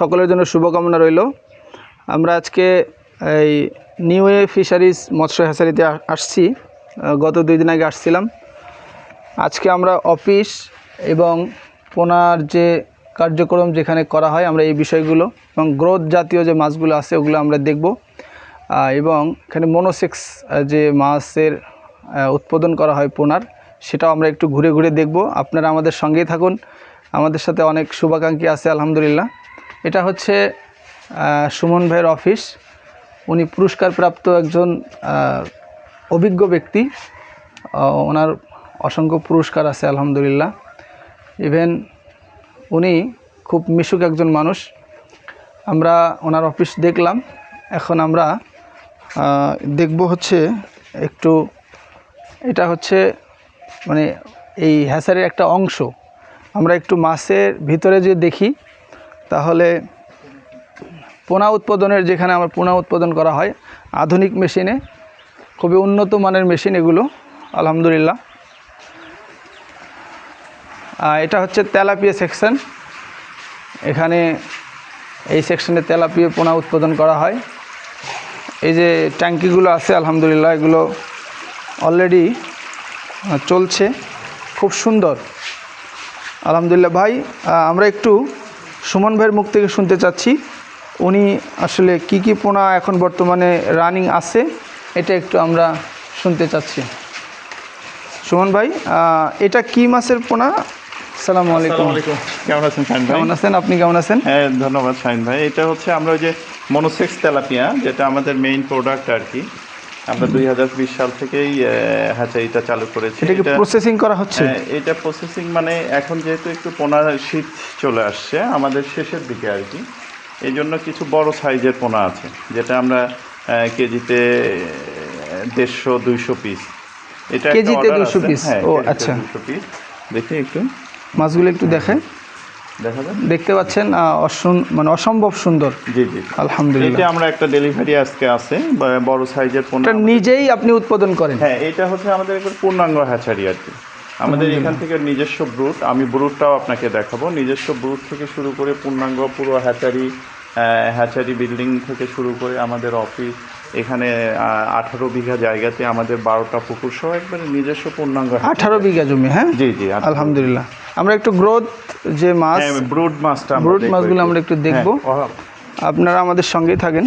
সকলের জন্য শুভকামনা রইল। আমরা আজকে এই নিউ এ ফিশারিজ মৎস্য হ্যাচারিতে আসছি। গত দুই দিন আগে আসছিলাম। আজকে আমরা অফিস এবং পোনার যে কার্যক্রম যেখানে করা হয়, আমরা এই বিষয়গুলো এবং গ্রোথ জাতীয় যে মাছগুলো আছে, ওগুলো আমরা দেখব। এবং এখানে মনোসেক্স যে মাছের উৎপাদন করা হয় পোনার, সেটাও আমরা একটু ঘুরে ঘুরে দেখব। আপনারা আমাদের সঙ্গেই থাকুন। আমাদের সাথে অনেক শুভাকাঙ্ক্ষী আছে, আলহামদুলিল্লাহ। এটা হচ্ছে সুমন ভাইয়ের অফিস। উনি পুরস্কারপ্রাপ্ত একজন অভিজ্ঞ ব্যক্তি। ওনার অসংখ্য পুরস্কার আছে, আলহামদুলিল্লাহ। ইভেন উনি খুব মিশুক একজন মানুষ। আমরা ওনার অফিস দেখলাম। এখন আমরা দেখব হচ্ছে একটু, এটা হচ্ছে মানে এই হ্যাসারের একটা অংশ। আমরা একটু মাছের ভিতরে যে দেখি তাহলে পোনা উৎপাদনের যেখানে আমার পোনা উৎপাদন করা হয়, আধুনিক মেশিনে, খুবই উন্নত মানের মেশিন এগুলো, আলহামদুলিল্লাহ। এটা হচ্ছে তেলাপিয়া সেকশন। এখানে এই সেকশনে তেলাপিয়া পোনা উৎপাদন করা হয়। এই যে ট্যাঙ্কিগুলো আছে, আলহামদুলিল্লাহ, এগুলো অলরেডি চলছে। খুব সুন্দর। আলহামদুলিল্লাহ, ভাই আমরা একটু সুমন ভাইয়ের মুখ থেকে শুনতে চাচ্ছি। উনি আসলে কি কি পোনা এখন বর্তমানে রানিং আছে এটা একটু আমরা শুনতে চাচ্ছি। সুমন ভাই এটা কি মাছের পোনা? সালামু আলাইকুম। আসসালামু আলাইকুম। কেমন আছেন শাহিন ভাই? কেমন আছেন? আপনি কেমন আছেন? হ্যাঁ ধন্যবাদ শাহিন ভাই। এটা হচ্ছে আমরা ওই যে মনোসেক্স তেলাপিয়া যেটা আমাদের মেইন প্রোডাক্ট আর কি। আমরা দুই হাজার বিশ সাল থেকেই আহ, হ্যাচারিটা চালু করেছি এটা প্রসেসিং করা হচ্ছে হ্যাঁ, এটা প্রসেসিং মানে এখন যেহেতু একটু পোনা শীত চলে আসছে আমাদের শেষের দিকে আর কি এই জন্য কিছু বড় সাইজের পোনা আছে যেটা আমরা কেজিতে দেড়শো দুইশো পিস এটা কেজিতে order 200 আছে। piece? হ্যাঁ, ও, আচ্ছা। 200 piece। দেখি একটু মাছগুলো একটু দেখেন দেখা যাবে দেখতে পাচ্ছেন মানে অসম্ভব সুন্দর। জি জি। আলহামদুলিল্লাহ। এটা আমরা একটা ডেলিভারি আজকে আছে বড় সাইজের পণ্য এটা নিজেই আপনি উৎপাদন করেন। হ্যাঁ এটা হচ্ছে আমাদের একবার পূর্ণাঙ্গ হ্যাচারি আর কি। আমাদের এখান থেকে নিজস্ব ব্রুট আমি ব্রুটটাও আপনাকে দেখাবো। নিজস্ব ব্রুট থেকে শুরু করে পূর্ণাঙ্গ পুরো হ্যাচারি হ্যাচারি বিল্ডিং থেকে শুরু করে আমাদের অফিস এখানে আঠারো বিঘা জায়গাতে আমাদের বারোটা পুকুর সহ একবারে নিজস্ব পূর্ণাঙ্গ। আঠারো বিঘা জমি হ্যাঁ? জি জি আলহামদুলিল্লাহ। আমরা একটু গ্রোথ যে মাছ ব্রুড মাছটা ব্রুড মাছগুলো আমরা একটু দেখব। হ্যাঁ, আপনারা আমাদের সঙ্গেই থাকেন।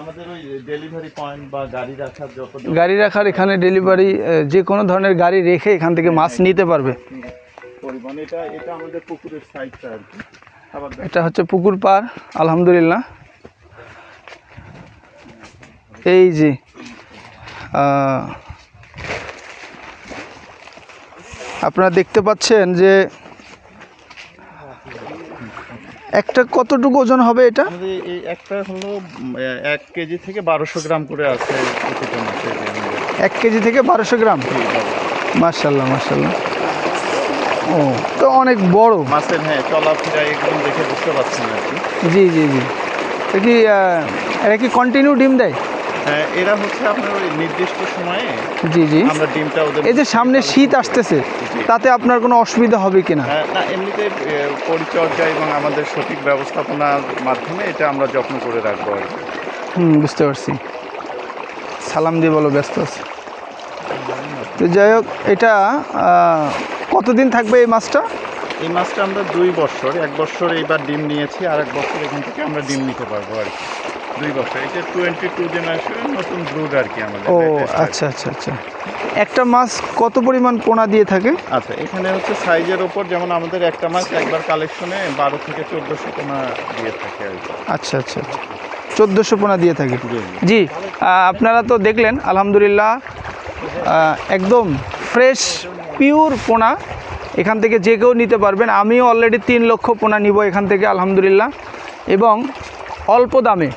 আমাদের ওই ডেলিভারি পয়েন্ট বা গাড়ি রাখার যত গাড়ি রাখার এখানে ডেলিভারি যে কোনো ধরনের গাড়ি রেখে এখান থেকে মাছ নিতে পারবে। পরিমাণ এটা এটা আমাদের পুকুরের সাইজটা আর কি। এটা হচ্ছে পুকুর পার আলহামদুলিল্লাহ। এই যে আপনারা দেখতে পাচ্ছেন যে একটা কতটুকু ওজন হবে এটা? এই একটা হলো এক কেজি থেকে বারোশো গ্রাম করে আছে। এক কেজি থেকে বারোশো গ্রাম? মার্শাল্লাহ মার্শাল্লাহ ও তো অনেক বড়। মাছের হ্যাঁ চলাফেরা এগুলো দেখে বুঝতে পারছেন আর কি জি জি জি। এটা কি এরা কি কন্টিনিউ ডিম দেয়? হ্যাঁ এরা হচ্ছে আপনার ওই নির্দিষ্ট সময়ে জি জি। আমরা ডিমটা ওদের এই যে সামনে শীত আসতেছে তাতে আপনার কোনো অসুবিধা হবে কি না হ্যাঁ, এমনিতে পরিচর্যা এবং আমাদের সঠিক ব্যবস্থাপনার মাধ্যমে এটা আমরা যত্ন করে রাখব আর কি। হুম বুঝতে পারছি। সালাম দিয়ে বলো ব্যস্ত আছে। তো যাই হোক এটা কতদিন থাকবে এই মাছটা? এই মাছটা আমরা দুই বছর এক বছর এইবার ডিম নিয়েছি আর এক বছর এখান থেকে আমরা ডিম নিতে পারব আর কি। দুই বছর এটা টোয়েন্টি টু জেনারেশন নতুন ব্রুড আর কি আমাদের। ও। আচ্ছা আচ্ছা আচ্ছা। একটা মাছ কত পরিমাণ পোনা দিয়ে থাকে? আচ্ছা এখানে হচ্ছে সাইজের ওপর যেমন আমাদের একটা মাছ একবার কালেকশনে বারো থেকে চোদ্দোশো পোনা দিয়ে থাকে আর কি। আচ্ছা আচ্ছা আচ্ছা। চোদ্দোশো পোনা দিয়ে থাকে। জি আপনারা তো দেখলেন আলহামদুলিল্লাহ একদম ফ্রেশ পিওর পোনা, এখান থেকে যে কেউ নিতে পারবেন। আমিও অলরেডি তিন লক্ষ পোনা নিব এখান থেকে, আলহামদুলিল্লাহ। এবং অল্প দামে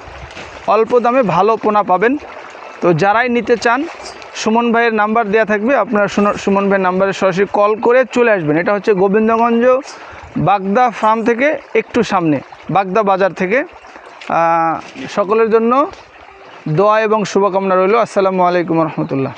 অল্প দামে ভালো পোনা পাবেন। তো যারাই নিতে চান, সুমন ভাইয়ের নাম্বার দেওয়া থাকবে, আপনারা সুমন ভাইয়ের নাম্বারে সরাসরি কল করে চলে আসবেন। এটা হচ্ছে গোবিন্দগঞ্জ, বাগদা ফার্ম থেকে একটু সামনে, বাগদা বাজার থেকে। সকলের জন্য দোয়া এবং শুভকামনা রইল। আসসালামু আলাইকুম রহমতুল্লাহ।